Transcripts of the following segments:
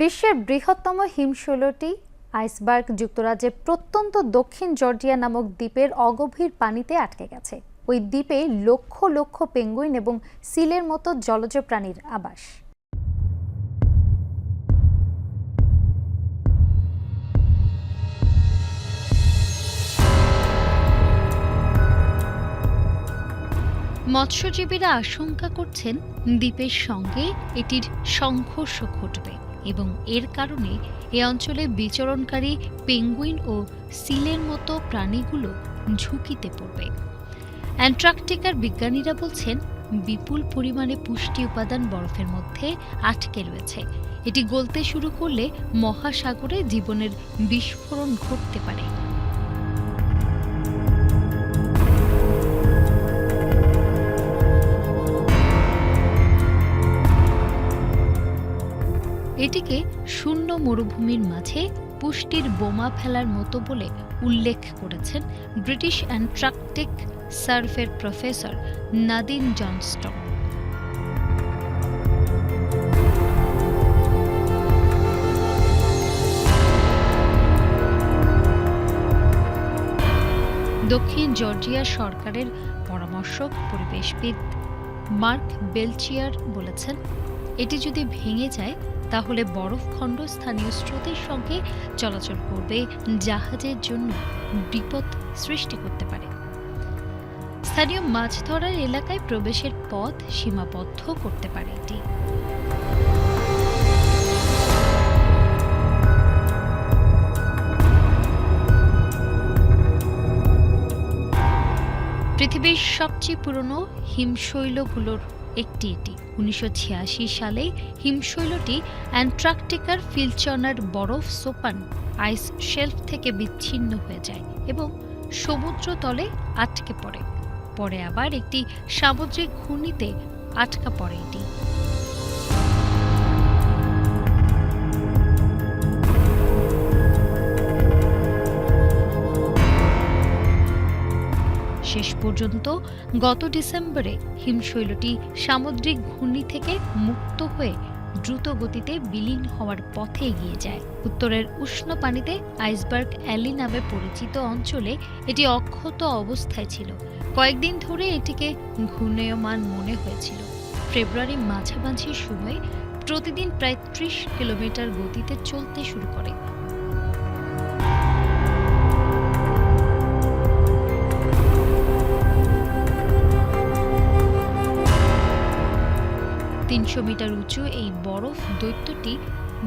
বিশ্বের বৃহত্তম হিমশৈলটি আইসবার্গ যুক্তরাজ্যের প্রত্যন্ত দক্ষিণ জর্জিয়া নামক দ্বীপের অগভীর পানিতে আটকে গেছে। ওই দ্বীপে লক্ষ লক্ষ পেঙ্গুইন এবং সিলের মতো জলজ প্রাণীর আবাস। মৎস্যজীবীরা আশঙ্কা করছেন দ্বীপের সঙ্গে এটির সংঘর্ষ ঘটবে। এবং এর কারণে এ অঞ্চলে বিচরণকারী পেঙ্গুইন ও সিলের মতো প্রাণীগুলো ঝুঁকিতে পড়বে। অ্যান্টার্কটিকার বিজ্ঞানীরা বলছেন, বিপুল পরিমাণে পুষ্টি উপাদান বরফের মধ্যে আটকে রয়েছে। এটি গলতে শুরু করলে মহাসাগরে জীবনের বিস্ফোরণ ঘটতে পারে। এটিকে শূন্য মরুভূমির মাঝে পুষ্টির বোমা ফেলার মতো বলে উল্লেখ করেছেন ব্রিটিশ অ্যান্ট্রাকটিক সার্ভের প্রফেসর নাদিন জনস্টন। দক্ষিণ জর্জিয়া সরকারের পরামর্শক পরিবেশবিদ মার্ক বেলচিয়ার বলেছেন, এটি যদি ভেঙে যায় তাহলে বরফখণ্ড স্থানীয় স্রোতের সঙ্গে চলাচল করবে জাহাজের জন্য বিপদ সৃষ্টি করতে পারে। স্থানীয় মাছ ধরার এলাকায় প্রবেশের পথ সীমাবদ্ধ করতে পারে এটি। পৃথিবীর সবচেয়ে পুরনো হিমশৈলগুলোর একটি এটি। উনিশশো ছিয়াশি সালে হিমশৈলটি অ্যান্টার্কটিকার ফিলচনার বরফ সোপান আইস শেলফ থেকে বিচ্ছিন্ন হয়ে যায় এবং সমুদ্র তলে আটকে পড়ে। পরে আবার একটি সামুদ্রিক ঘূর্ণিতে আটকা পড়ে এটি। পর্যন্ত গত ডিসেম্বরে হিমশৈলটি সামুদ্রিক ঘূর্ণি থেকে মুক্ত হয়ে দ্রুত গতিতে বিলীন হওয়ার পথে এগিয়ে যায়। উত্তরের উষ্ণ পানিতে আইসবার্গ অ্যালি নামে পরিচিত অঞ্চলে এটি অক্ষত অবস্থায় ছিল। কয়েকদিন ধরে এটিকে ঘূর্ণায়মান মনে হয়েছিল। ফেব্রুয়ারি মাঝামাঝি সময়ে প্রতিদিন প্রায় ত্রিশ কিলোমিটার গতিতে চলতে শুরু করে। তিনশো মিটার উঁচু এই বরফ দৈত্যটি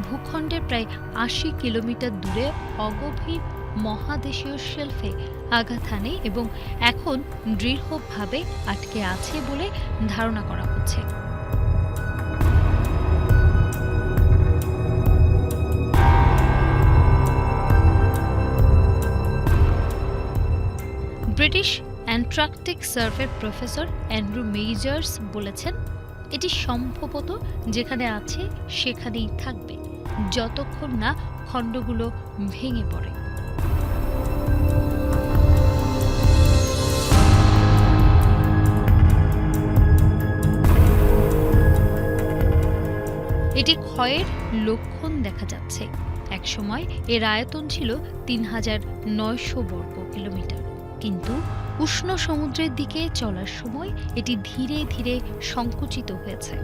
ভূখণ্ডের প্রায় আশি কিলোমিটার দূরে অগভীর মহাদেশীয় শেলফে আঘাত হানে এবং এখন দৃঢ়ভাবে আটকে আছে বলে ধারণা করা হচ্ছে। ব্রিটিশ অ্যান্ট্রাকটিক সার্ভের প্রফেসর অ্যান্ড্রু মেইজার্স বলেছেন এটি সম্ভবত যেখানে আছে, সেখানেই থাকবে, যতক্ষণ না খণ্ডগুলো ভেঙে পড়ে। এটি ক্ষয়ের লক্ষণ দেখা যাচ্ছে। একসময় এর আয়তন ছিল তিন হাজার নয়শো বর্গ কিলোমিটার। কিন্তু উষ্ণ সমুদ্রের দিকে চলার সময় এটি ধীরে ধীরে সংকুচিত হয়েছে।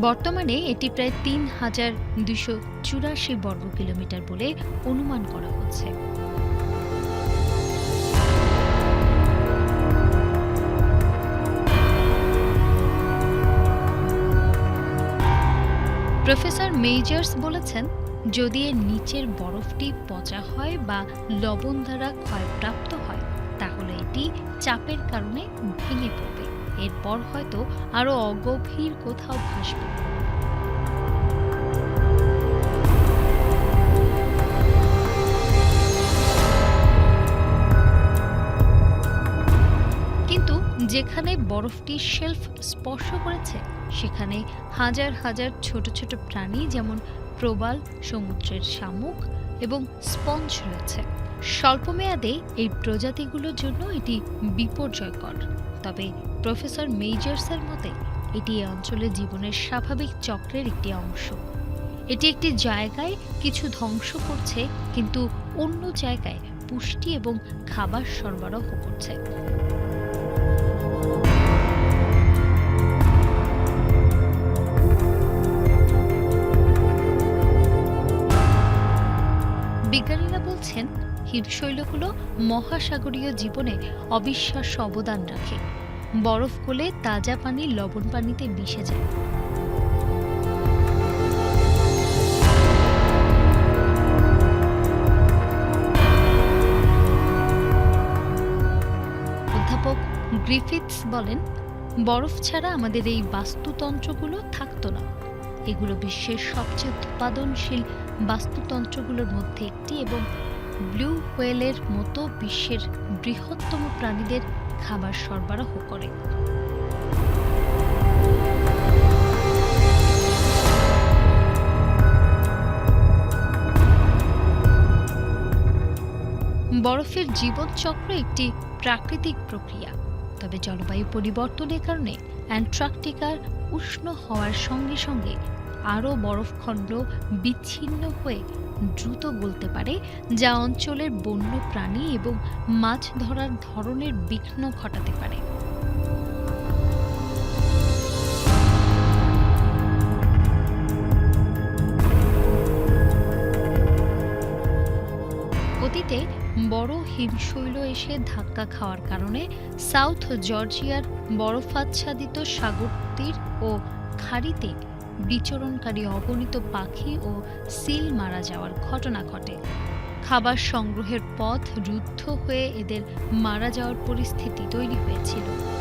বর্তমানে এটি প্রায় তিন হাজার দুশো চুরাশি বর্গ কিলোমিটার বলে অনুমান করা হচ্ছে। প্রফেসর মেজার্স বলেছেন, যদি এর নিচের বরফটি পচা হয় বা লবণ দ্বারা ক্ষয়প্রাপ্ত হয় তাহলে এটি চাপের কারণে ভেঙে পড়বে। এরপর হয়তো আরও অগভীর কোথাও ভাসবে। যেখানে বরফটি শেলফ স্পর্শ করেছে, সেখানে হাজার হাজার ছোট ছোট প্রাণী যেমন প্রবাল, সমুদ্রের শামুক এবং স্পঞ্জ রয়েছে। স্বল্পমেয়াদে এই প্রজাতিগুলোর জন্য এটি বিপর্যয়কর। তবে প্রফেসর মেজার্সের মতে, এটি এই অঞ্চলে জীবনের স্বাভাবিক চক্রের একটি অংশ। এটি একটি জায়গায় কিছু ধ্বংস করছে, কিন্তু অন্য জায়গায় পুষ্টি এবং খাবার সরবরাহ করছে। বিজ্ঞানীরা বলছেন হিমশৈলগুলো মহাসাগরীয় জীবনে অবিশ্বাস্য অবদান রাখে। বরফ গলে তাজা পানি লবণ পানিতে মিশে যায়। অধ্যাপক গ্রিফিথস বলেন, বরফ ছাড়া আমাদের এই বাস্তুতন্ত্রগুলো থাকতো না। এগুলো বিশ্বের সবচেয়ে উৎপাদনশীল বাস্তুতন্ত্রগুলোর মধ্যে একটি এবং ব্লু হোয়েলের মতো বিশ্বের বৃহত্তম প্রাণীদের খাবার সরবরাহ করে। বরফের জীবনচক্র একটি প্রাকৃতিক প্রক্রিয়া, তবে জলবায়ু পরিবর্তনের কারণে অ্যান্টার্কটিকার উষ্ণ হওয়ার সঙ্গে সঙ্গে আরও বরফখণ্ড বিচ্ছিন্ন হয়ে দ্রুত গলতে পারে, যা অঞ্চলের বন্য প্রাণী এবং মাছ ধরার ধরনের বিঘ্ন ঘটাতে পারে। অতীতে বড় হিমশৈল এসে ধাক্কা খাওয়ার কারণে সাউথ জর্জিয়ার বরফাচ্ছাদিত সাগর তীর ও খাড়িতে বিচরণকারী অগণিত পাখি ও সিল মারা যাওয়ার ঘটনা ঘটে। খাবার সংগ্রহের পথ রুদ্ধ হয়ে এদের মারা যাওয়ার পরিস্থিতি তৈরি হয়েছিল।